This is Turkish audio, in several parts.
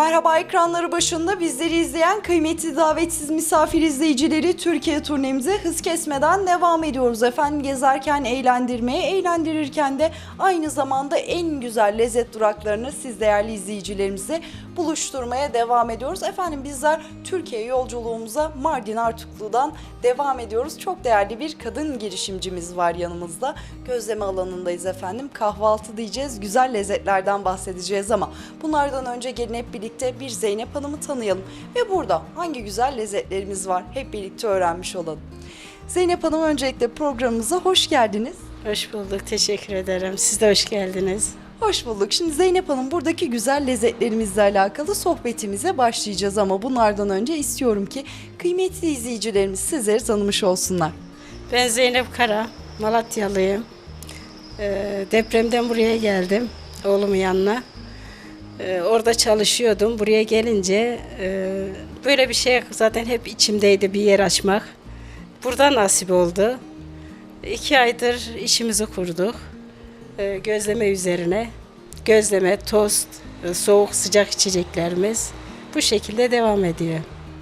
Merhaba ekranları başında bizleri izleyen kıymetli davetsiz misafir izleyicileri Türkiye turnemize hız kesmeden devam ediyoruz efendim. Gezerken eğlendirmeye, eğlendirirken de aynı zamanda en güzel lezzet duraklarını siz değerli izleyicilerimize buluşturmaya devam ediyoruz. Efendim bizler Türkiye yolculuğumuza Mardin Artuklu'dan devam ediyoruz. Çok değerli bir kadın girişimcimiz var yanımızda. Gözleme alanındayız efendim. Kahvaltı diyeceğiz, güzel lezzetlerden bahsedeceğiz ama bunlardan önce gelin hep birlikte bir Zeynep Hanım'ı tanıyalım. Ve burada hangi güzel lezzetlerimiz var hep birlikte öğrenmiş olalım. Zeynep Hanım öncelikle programımıza hoş geldiniz. Hoş bulduk, teşekkür ederim. Siz de hoş geldiniz. Hoş bulduk. Şimdi Zeynep Hanım buradaki güzel lezzetlerimizle alakalı sohbetimize başlayacağız ama bunlardan önce istiyorum ki kıymetli izleyicilerimiz sizleri tanımış olsunlar. Ben Zeynep Kara, Malatyalıyım. Ee, depremden buraya geldim, oğlumun yanına. Ee, orada çalışıyordum. Buraya gelince e, böyle bir şey zaten hep içimdeydi bir yer açmak. Burada nasip oldu. İki aydır işimizi kurduk. Ee, gözleme üzerine. Gözleme, tost, e, soğuk sıcak içeceklerimiz bu şekilde devam ediyor.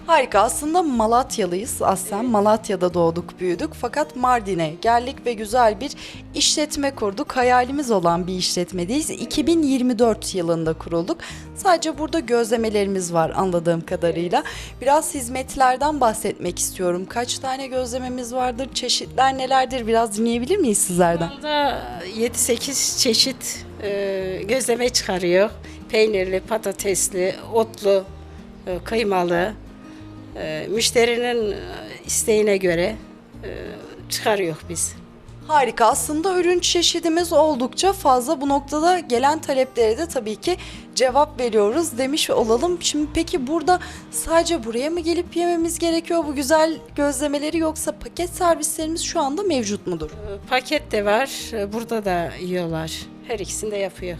Harika aslında Malatyalıyız. Aslen Malatya'da doğduk büyüdük fakat Mardin'e geldik ve güzel bir işletme kurduk. Hayalimiz olan bir işletmedeyiz. 2024 yılında kurulduk. Sadece burada gözlemelerimiz var anladığım kadarıyla. Biraz hizmetlerden bahsetmek istiyorum. Kaç tane gözlememiz vardır? Çeşitler nelerdir? Biraz dinleyebilir miyiz sizlerden? Şu anda 7-8 çeşit e, gözleme çıkarıyor. Peynirli, patatesli, otlu, e, kıymalı. E, müşterinin e, isteğine göre e, çıkarıyor biz. Harika. Aslında ürün çeşidimiz oldukça fazla. Bu noktada gelen taleplere de tabii ki cevap veriyoruz demiş olalım. Şimdi peki burada sadece buraya mı gelip yememiz gerekiyor bu güzel gözlemeleri yoksa paket servislerimiz şu anda mevcut mudur? E, paket de var, e, burada da yiyorlar. Her ikisini de yapıyor.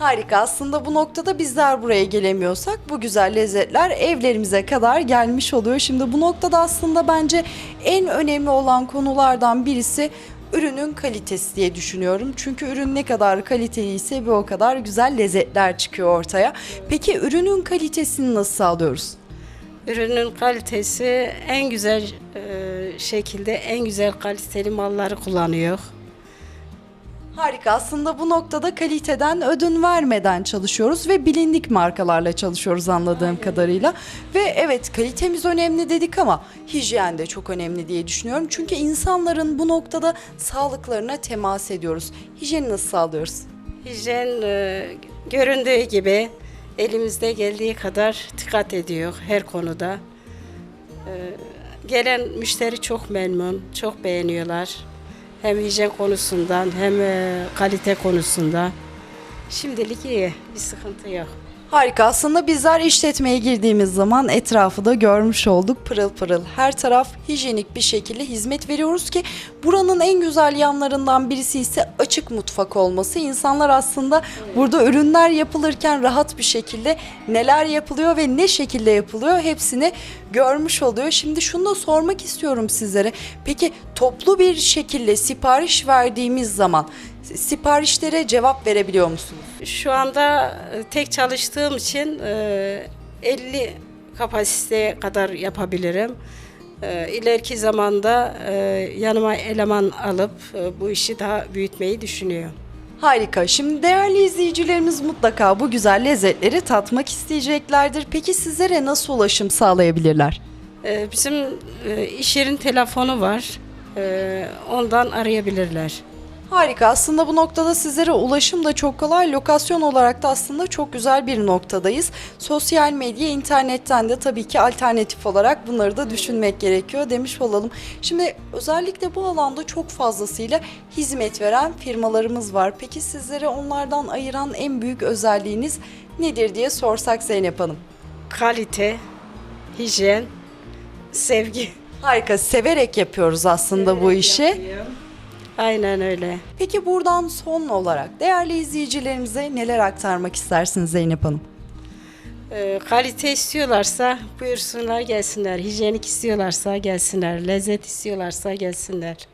Harika. Aslında bu noktada bizler buraya gelemiyorsak bu güzel lezzetler evlerimize kadar gelmiş oluyor. Şimdi bu noktada aslında bence en önemli olan konulardan birisi ürünün kalitesi diye düşünüyorum. Çünkü ürün ne kadar kaliteliyse bir o kadar güzel lezzetler çıkıyor ortaya. Peki ürünün kalitesini nasıl sağlıyoruz? Ürünün kalitesi en güzel e, şekilde en güzel kaliteli malları kullanıyor. Harika. Aslında bu noktada kaliteden ödün vermeden çalışıyoruz ve bilindik markalarla çalışıyoruz anladığım kadarıyla. Ve evet kalitemiz önemli dedik ama hijyen de çok önemli diye düşünüyorum. Çünkü insanların bu noktada sağlıklarına temas ediyoruz. Hijyeni nasıl sağlıyoruz? Hijyen e, göründüğü gibi elimizde geldiği kadar dikkat ediyor her konuda. E, gelen müşteri çok memnun, çok beğeniyorlar. Hem hijyen konusundan hem e, kalite konusunda. Şimdilik iyi, bir sıkıntı yok. Harika. Aslında bizler işletmeye girdiğimiz zaman etrafı da görmüş olduk. Pırıl pırıl. Her taraf hijyenik bir şekilde hizmet veriyoruz ki buranın en güzel yanlarından birisi ise açık mutfak olması. İnsanlar aslında burada ürünler yapılırken rahat bir şekilde neler yapılıyor ve ne şekilde yapılıyor hepsini görmüş oluyor. Şimdi şunu da sormak istiyorum sizlere. Peki toplu bir şekilde sipariş verdiğimiz zaman siparişlere cevap verebiliyor musunuz? Şu anda e, tek çalıştığım için e, 50 kapasiteye kadar yapabilirim. E, İleriki zamanda e, yanıma eleman alıp e, bu işi daha büyütmeyi düşünüyorum. Harika. Şimdi değerli izleyicilerimiz mutlaka bu güzel lezzetleri tatmak isteyeceklerdir. Peki sizlere nasıl ulaşım sağlayabilirler? E, Bizim e, iş yerin telefonu var. E, Ondan arayabilirler. Harika. Aslında bu noktada sizlere ulaşım da çok kolay. Lokasyon olarak da aslında çok güzel bir noktadayız. Sosyal medya, internetten de tabii ki alternatif olarak bunları da düşünmek gerekiyor demiş olalım. Şimdi özellikle bu alanda çok fazlasıyla hizmet veren firmalarımız var. Peki sizlere onlardan ayıran en büyük özelliğiniz nedir diye sorsak Zeynep Hanım. Kalite, hijyen, sevgi. Harika. Severek yapıyoruz aslında bu işi. Aynen öyle. Peki buradan son olarak değerli izleyicilerimize neler aktarmak istersiniz Zeynep Hanım? Ee, kalite istiyorlarsa buyursunlar gelsinler. Hijyenik istiyorlarsa gelsinler. Lezzet istiyorlarsa gelsinler.